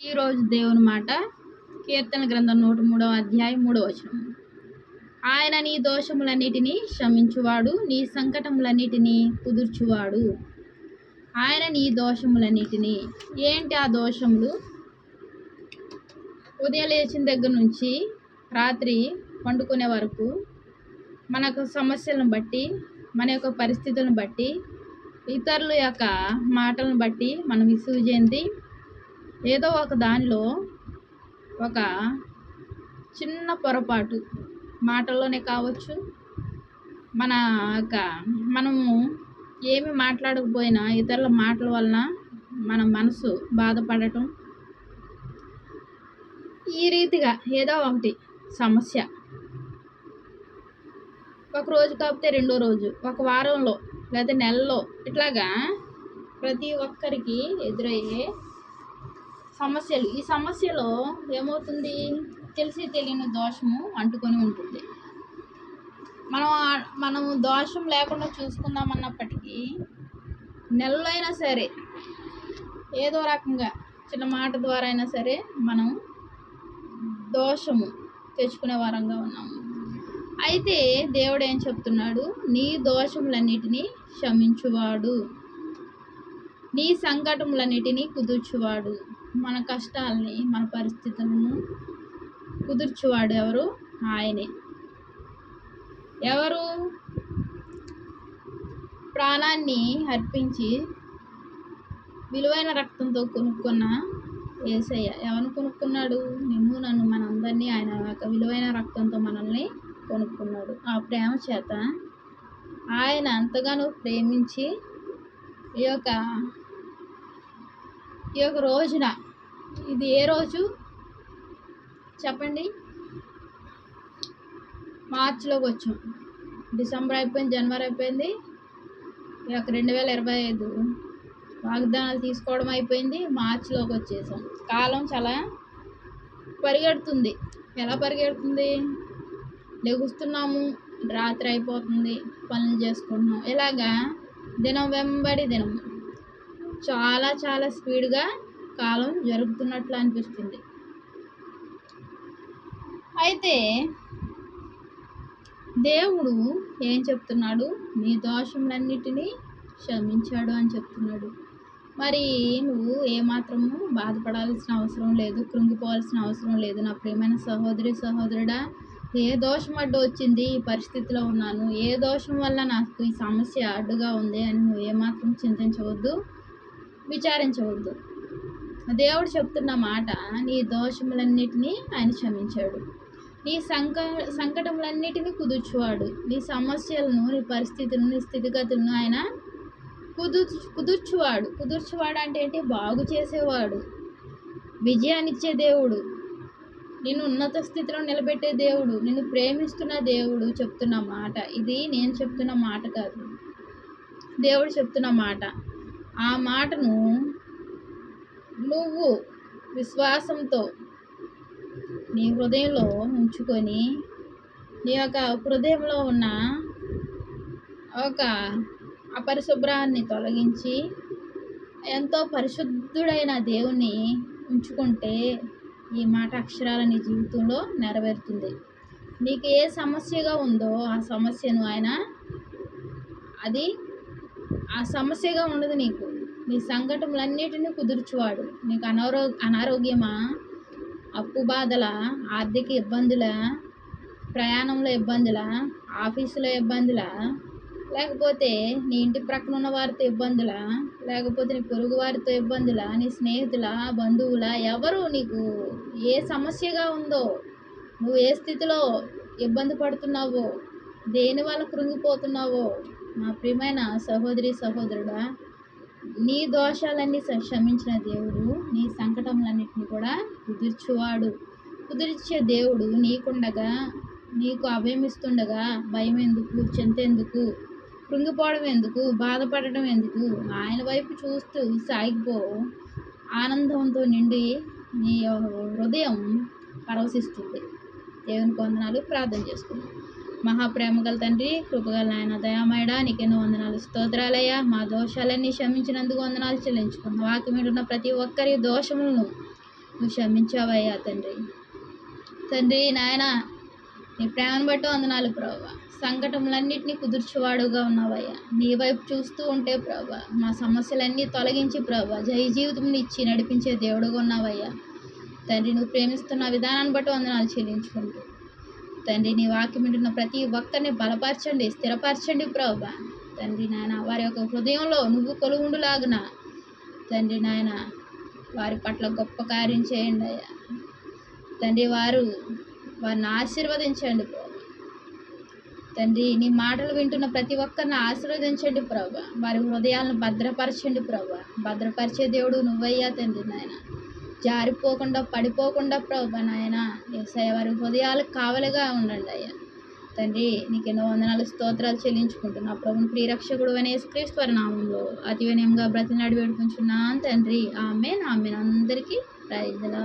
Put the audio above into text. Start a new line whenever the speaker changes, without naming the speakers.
ఈరోజు దేవుని మాట కీర్తన గ్రంథం నూట మూడవ అధ్యాయం మూడవ వచనం. ఆయన నీ దోషములన్నిటినీ క్షమించువాడు నీ సంకటములన్నిటినీ కుదుర్చువాడు. ఆయన నీ దోషములన్నిటినీ ఏంటి ఆ దోషములు? ఉదయం లేచిన దగ్గర నుంచి రాత్రి పండుకునే వరకు మనకు సమస్యలను బట్టి మన యొక్క పరిస్థితులను బట్టి ఇతరుల యొక్క మాటలను బట్టి మనం విసుగు చెంది ఏదో ఒక దానిలో ఒక చిన్న పొరపాటు మాటల్లోనే కావచ్చు. మన యొక్క మనము ఏమి మాట్లాడకపోయినా ఇతరుల మాటల వలన మన మనసు బాధపడటం. ఈ రీతిగా ఏదో ఒకటి సమస్య. ఒక రోజు కాకపోతే రెండో రోజు ఒక వారంలో లేదా నెలలో ఇట్లాగా ప్రతి ఒక్కరికి ఎదురయ్యే సమస్యలు. ఈ సమస్యలో ఏమవుతుంది? తెలిసి తెలియని దోషము అంటుకొని ఉంటుంది. మనం మనం దోషం లేకుండా చూసుకుందాం అన్నప్పటికీ నెలలో అయినా సరే ఏదో రకంగా చిన్న మాట ద్వారా అయినా సరే మనం దోషము తెచ్చుకునే వారంగా ఉన్నాము. అయితే దేవుడు ఏం చెప్తున్నాడు? నీ దోషములన్నిటినీ క్షమించువాడు. నీ సంకటములన్నిటినీ కుదుర్చువాడు. మన కష్టాలని మన పరిస్థితులను కుదుర్చువాడు ఎవరు? ఆయనే. ఎవరు? ప్రాణాన్ని అర్పించి విలువైన రక్తంతో కొనుక్కున్న ఏసయ్య ఎవరు కొనుక్కున్నాడు? నిన్ను నన్ను మనందరినీ ఆయన యొక్క విలువైన రక్తంతో మనల్ని కొనుక్కున్నాడు. ఆ ప్రేమ చేత ఆయన ఎంతగానో ప్రేమించి ఈ యొక్క ఈ యొక్క రోజున ఇది ఏ రోజు? చెప్పండి. మార్చిలోకి వచ్చాం. డిసెంబర్ అయిపోయింది జనవరి అయిపోయింది. ఈ యొక్క రెండు వేల ఇరవై ఐదు వాగ్దానాలు తీసుకోవడం అయిపోయింది. మార్చిలోకి వచ్చేసాం. కాలం చాలా పరిగెడుతుంది. ఎలా పరిగెడుతుంది? లెగుస్తున్నాము రాత్రి అయిపోతుంది పనులు చేసుకుంటున్నాం. ఇలాగా దినం వెంబడి దినం. చాలా చాలా స్పీడ్గా కాలం జరుగుతున్నట్లు అనిపిస్తుంది. అయితే దేవుడు ఏం చెప్తున్నాడు? నీ దోషములన్నిటినీ క్షమించాడు అని చెప్తున్నాడు. మరి నువ్వు ఏమాత్రము బాధపడాల్సిన అవసరం లేదు కృంగిపోవాల్సిన అవసరం లేదు. నా ప్రియమైన సహోదరి సహోదరుడా ఏ దోషం అడ్డు వచ్చింది? ఈ పరిస్థితిలో ఉన్నాను. ఏ దోషం వల్ల నాకు ఈ సమస్య అడ్డుగా ఉంది అని నువ్వు ఏమాత్రం చింతించవద్దు. విచారించవద్దు. దేవుడు చెప్తున్న మాట నీ దోషములన్నిటినీ ఆయన క్షమించాడు. నీ సంక సంకటములన్నిటినీ కుదుర్చువాడు. నీ సమస్యలను నీ పరిస్థితులను నీ స్థితిగతులను ఆయన కుదుర్చు కుదుర్చువాడు. కుదుర్చువాడు అంటే ఏంటి? బాగు చేసేవాడు. విజయాన్నిచ్చే దేవుడు. నిన్ను ఉన్నత స్థితిలో నిలబెట్టే దేవుడు. నిన్ను ప్రేమిస్తున్న దేవుడు చెప్తున్న మాట. ఇది నేను చెప్తున్న మాట కాదు. దేవుడు చెప్తున్న మాట. ఆ మాటను నువ్వు విశ్వాసంతో నీ హృదయంలో ఉంచుకొని నీ యొక్క హృదయంలో ఉన్న ఒక అపరిశుభ్రాన్ని తొలగించి ఎంతో పరిశుద్ధుడైన దేవుని ఉంచుకుంటే ఈ మాట అక్షరాల నీ జీవితంలో నెరవేరుతుంది. నీకు ఏ సమస్యగా ఉందో ఆ సమస్యను ఆయన అది ఆ సమస్యగా ఉండదు నీకు. నీ సంఘటనలన్నిటినీ కుదుర్చువాడు. నీకు అనారో అనారోగ్యమా? అప్పు బాధల? ఆర్థిక ఇబ్బందుల? ప్రయాణంలో ఇబ్బందుల? ఆఫీసులో ఇబ్బందుల? లేకపోతే నీ ఇంటి ప్రక్కన ఉన్న వారితో ఇబ్బందుల? లేకపోతే నీ పొరుగు వారితో ఇబ్బందుల? నీ స్నేహితుల? బంధువుల? ఎవరు నీకు ఏ సమస్యగా ఉందో నువ్వు ఏ స్థితిలో ఇబ్బంది పడుతున్నావో దేని వల్ల కృంగిపోతున్నావో నా ప్రియమైన సహోదరి సహోదరుడా నీ దోషాలన్నీ క్షమించిన దేవుడు నీ సంకటములన్నిటిని కూడా కుదుర్చువాడు. కుదిర్చే దేవుడు నీకుండగా నీకు అభయమిస్తుండగా భయం ఎందుకు చింతెందుకు కృంగిపోవడం ఎందుకు బాధపడడం ఎందుకు ఆయన వైపు చూస్తూ సాగిపో. ఆనందంతో నిండి నీ హృదయం పరవశిస్తుంది. దేవుని కొందనాలు ప్రార్థన చేసుకుందాం. మహాప్రేమ గల తండ్రి కృపగల నాయన దయామయడా నీకెన్నో వందనాలు. స్తోత్రాలయ్యా మా దోషాలన్నీ క్షమించినందుకు వందనాలు చెల్లించుకున్నాం మీద ఉన్న ప్రతి ఒక్కరి దోషములను నువ్వు క్షమించావయ్యా తండ్రి. తండ్రి నాయన నీ ప్రేమను బట్టి వందనాలు ప్రభా. సంకటములన్నింటినీ కుదుర్చువాడుగా ఉన్నావయ్యా. నీ వైపు చూస్తూ ఉంటే ప్రభా మా సమస్యలన్నీ తొలగించి ప్రభా జయ జీవితం ఇచ్చి నడిపించే దేవుడుగా ఉన్నావయ్యా. తండ్రి నువ్వు ప్రేమిస్తున్న విధానాన్ని బట్టి వందనాలు చెల్లించుకుంటూ తండ్రి నీ వాక్యం వింటున్న ప్రతి ఒక్కరిని బలపరచండి స్థిరపరచండి ప్రభా. తండ్రి నాయన వారి యొక్క హృదయంలో నువ్వు కొలువుండులాగున. తండ్రి నాయన వారి పట్ల గొప్ప కార్యం చేయండి అయ్యా. తండ్రి వారు వారిని ఆశీర్వదించండి ప్రభు. తండ్రి నీ మాటలు వింటున్న ప్రతి ఒక్కరిని ఆశీర్వదించండి ప్రభా. వారి హృదయాలను భద్రపరచండి ప్రభా. భద్రపరిచే దేవుడు నువ్వయ్యా తండ్రి నాయన. జారిపోకుండా పడిపోకుండా ప్రభా నాయన ఏసయ్య వారి హృదయాలకు కావలిగా ఉండండి అయ్యా. తండ్రి నీకు ఎన్నో వందనాలు స్తోత్రాలు చెల్లించుకుంటున్నా. ప్రభుని ప్రియరక్షకుడు అనే క్రీస్తు నామంలో అతి వినయంగా బ్రతినాడి వేడుకుంటున్నాను తండ్రి. ఆమె ఆమె అందరికీ ప్రైజ్లా